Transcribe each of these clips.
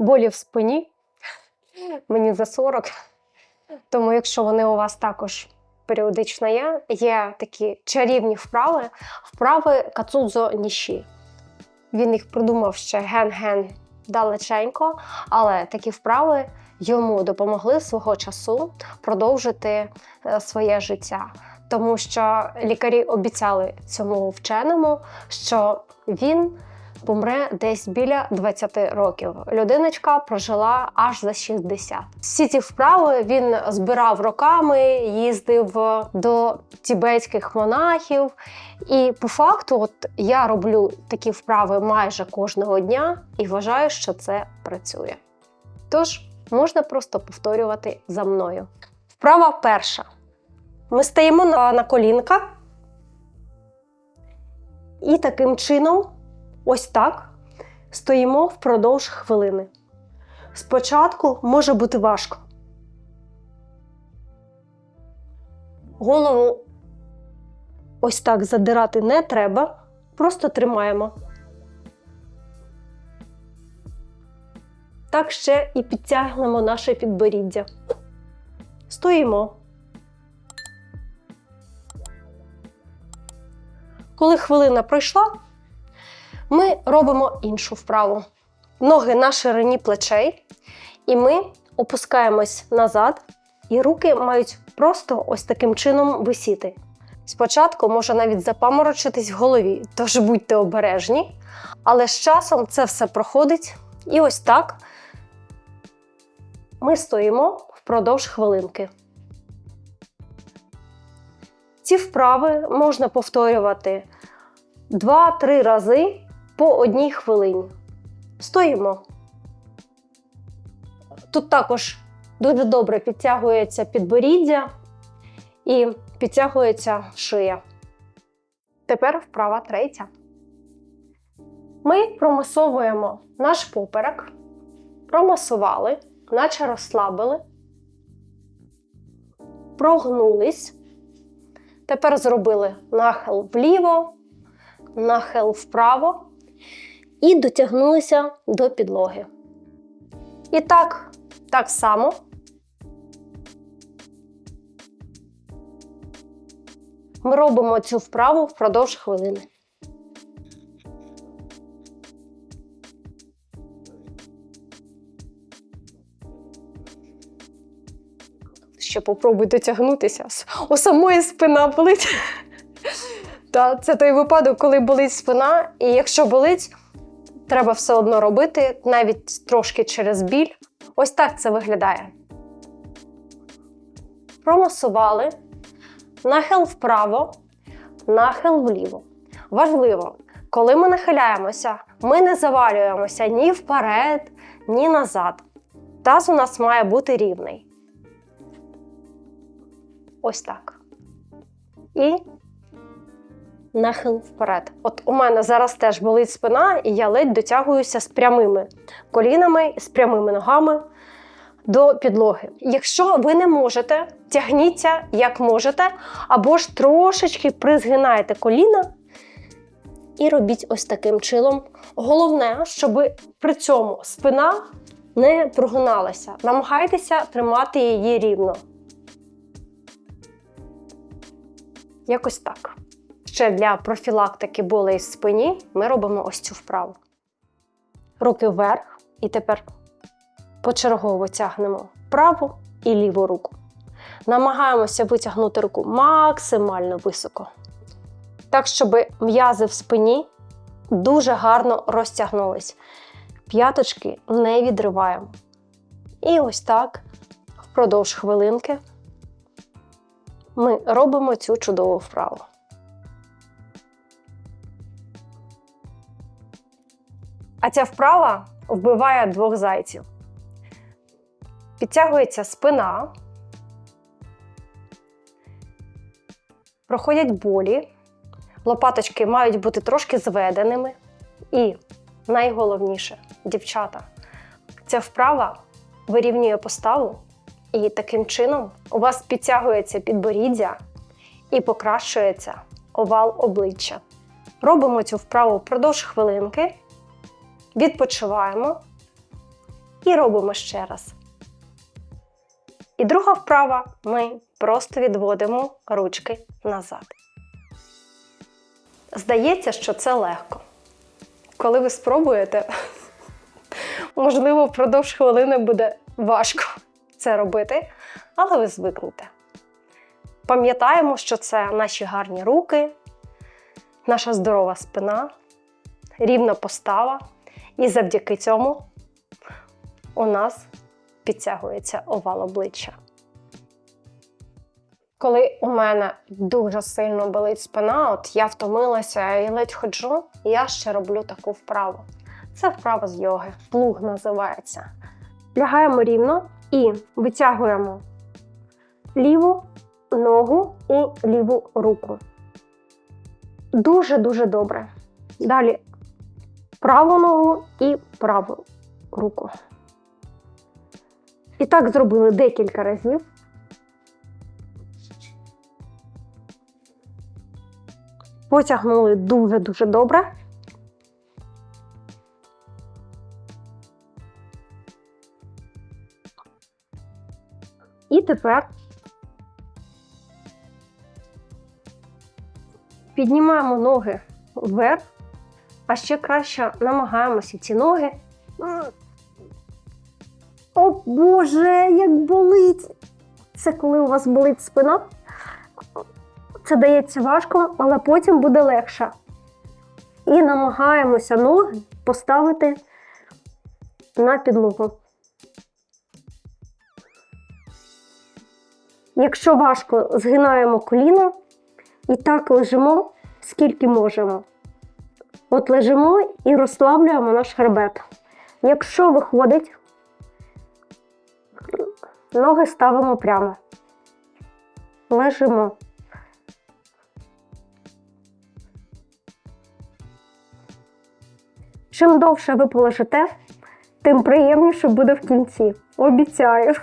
болі в спині. Мені за 40. Тому, якщо вони у вас також періодично є, є такі чарівні вправи, вправи Кацудзо Ніші. Він їх придумав ще ген-ген далеченько, але такі вправи йому допомогли свого часу продовжити е, своє життя. Тому що лікарі обіцяли цьому вченому, що він помре десь біля 20 років. Людиночка прожила аж за 60. Всі ці вправи він збирав роками, їздив до тібетських монахів. І по факту, от я роблю такі вправи майже кожного дня і вважаю, що це працює. Тож можна просто повторювати за мною. Вправа перша. Ми стаємо на, колінка. І таким чином, ось так, стоїмо впродовж хвилини. Спочатку може бути важко. Голову ось так задирати не треба, просто тримаємо. Так ще і підтягнемо наше підборіддя. Стоїмо. Коли хвилина пройшла, ми робимо іншу вправу. Ноги на ширині плечей, і ми опускаємось назад, і руки мають просто ось таким чином висіти. Спочатку може навіть запаморочитись в голові, тож будьте обережні, але з часом це все проходить. І ось так ми стоїмо впродовж хвилинки. Ці вправи можна повторювати 2-3 рази по одній хвилині. Стоїмо. Тут також дуже добре підтягується підборіддя і підтягується шия. Тепер вправа третя. Ми промасовуємо наш поперек, промасували, наче розслабили, прогнулись. Тепер зробили нахил вліво, нахил вправо і дотягнулися до підлоги. І так, так само. Ми робимо цю вправу впродовж хвилини. Ще попробуй дотягнутися. У самої спина болить. Та це той випадок, коли болить спина, і якщо болить, треба все одно робити, навіть трошки через біль. Ось так це виглядає. Промасували. Нахил вправо, нахил вліво. Важливо, коли ми нахиляємося, ми не завалюємося ні вперед, ні назад. Таз у нас має бути рівний. Ось так. І нахил вперед. От у мене зараз теж болить спина, і я ледь дотягуюся з прямими колінами, з прямими ногами до підлоги. Якщо ви не можете, тягніться як можете, або ж трошечки призгинайте коліна і робіть ось таким чином. Головне, щоб при цьому спина не прогиналася. Намагайтеся тримати її рівно. Якось так. Ще для профілактики болей в спині ми робимо ось цю вправу. Руки вверх, і тепер почергово тягнемо праву і ліву руку. Намагаємося витягнути руку максимально високо. Так, щоб м'язи в спині дуже гарно розтягнулись. П'яточки не відриваємо. І ось так впродовж хвилинки ми робимо цю чудову вправу. А ця вправа вбиває двох зайців. Підтягується спина, проходять болі, лопаточки мають бути трошки зведеними. І найголовніше, дівчата, ця вправа вирівнює поставу, і таким чином у вас підтягується підборіддя і покращується овал обличчя. Робимо цю вправу впродовж хвилинки, відпочиваємо І робимо ще раз. І друга вправа ми просто відводимо ручки назад. Здається, що це легко. Коли ви спробуєте, можливо, впродовж хвилини буде важко це робити, але ви звикнете. Пам'ятаємо, що це наші гарні руки, наша здорова спина, рівна постава, і завдяки цьому у нас підтягується овал обличчя. Коли у мене дуже сильно болить спина, от я втомилася і ледь ходжу, я ще роблю таку вправу. Це вправа з йоги, плуг називається. Лягаємо рівно і витягуємо ліву ногу і ліву руку. Дуже-дуже добре. Далі праву ногу і праву руку. І так зробили декілька разів. Потягнули дуже-дуже добре. І тепер піднімаємо ноги вверх, а ще краще намагаємося ці ноги. О Боже, як болить! Це коли у вас болить спина. Це дається важко, але потім буде легше. І намагаємося ноги поставити на підлогу. Якщо важко, згинаємо коліно і так лежимо, скільки можемо. От лежимо і розслаблюємо наш хребет. Якщо виходить, ноги ставимо прямо. Лежимо. Чим довше ви полежите, тим приємніше буде в кінці. Обіцяю.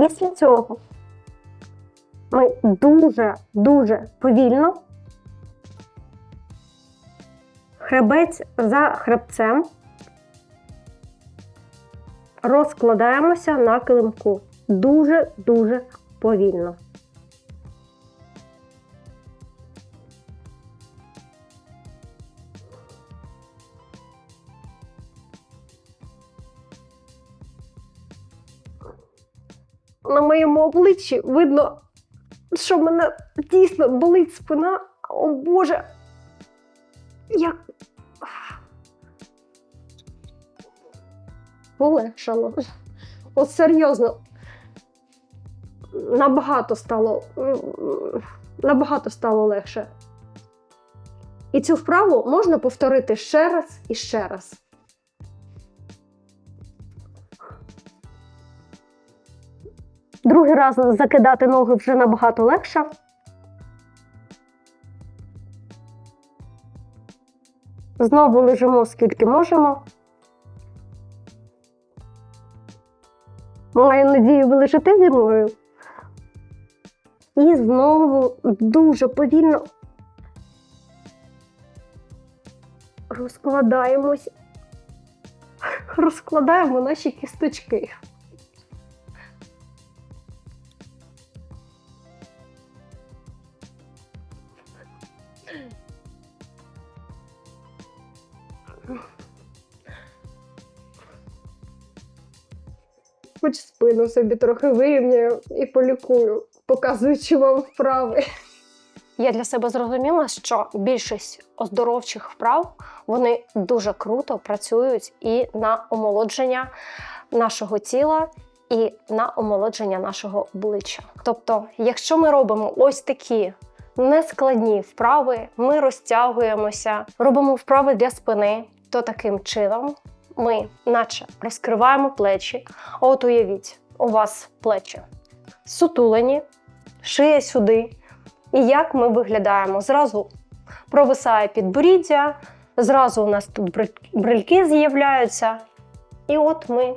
Після цього ми дуже-дуже повільно хребець за хребцем розкладаємося на килимку. Дуже-дуже повільно. На моєму обличчі видно, що в мене дійсно болить спина. О Боже. Як. Полегшало. От серйозно. Набагато стало. Набагато стало легше. І цю вправу можна повторити ще раз і ще раз. Другий раз закидати ноги вже набагато легше. Знову лежимо скільки можемо. Маю надію, ви лежите зі мною. І знову дуже повільно розкладаємось, розкладаємо наші кісточки. Хоч спину собі трохи вирівняю і полікую, показуючи вам вправи. Я для себе зрозуміла, що більшість оздоровчих вправ вони дуже круто працюють і на омолодження нашого тіла, і на омолодження нашого обличчя. Тобто, якщо ми робимо ось такі нескладні вправи, ми розтягуємося, робимо вправи для спини, то таким чином ми, наче, розкриваємо плечі. От уявіть, у вас плечі сутулені, шия сюди. І як ми виглядаємо? Зразу провисає підборіддя, зразу у нас тут брильки з'являються. І от ми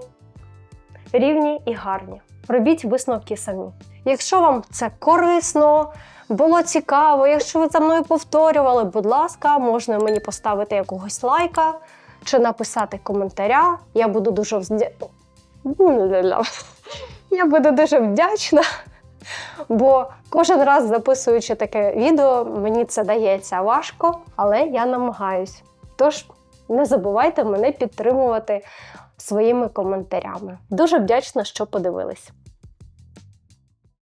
рівні і гарні. Робіть висновки самі. Якщо вам це корисно, було цікаво. Якщо ви за мною повторювали, будь ласка, можна мені поставити якогось лайка чи написати коментаря. Я буду дуже вздя... Я буду дуже вдячна. Бо кожен раз записуючи таке відео, мені це дається важко, але я намагаюсь. Тож не забувайте мене підтримувати своїми коментарями. Дуже вдячна, що подивились.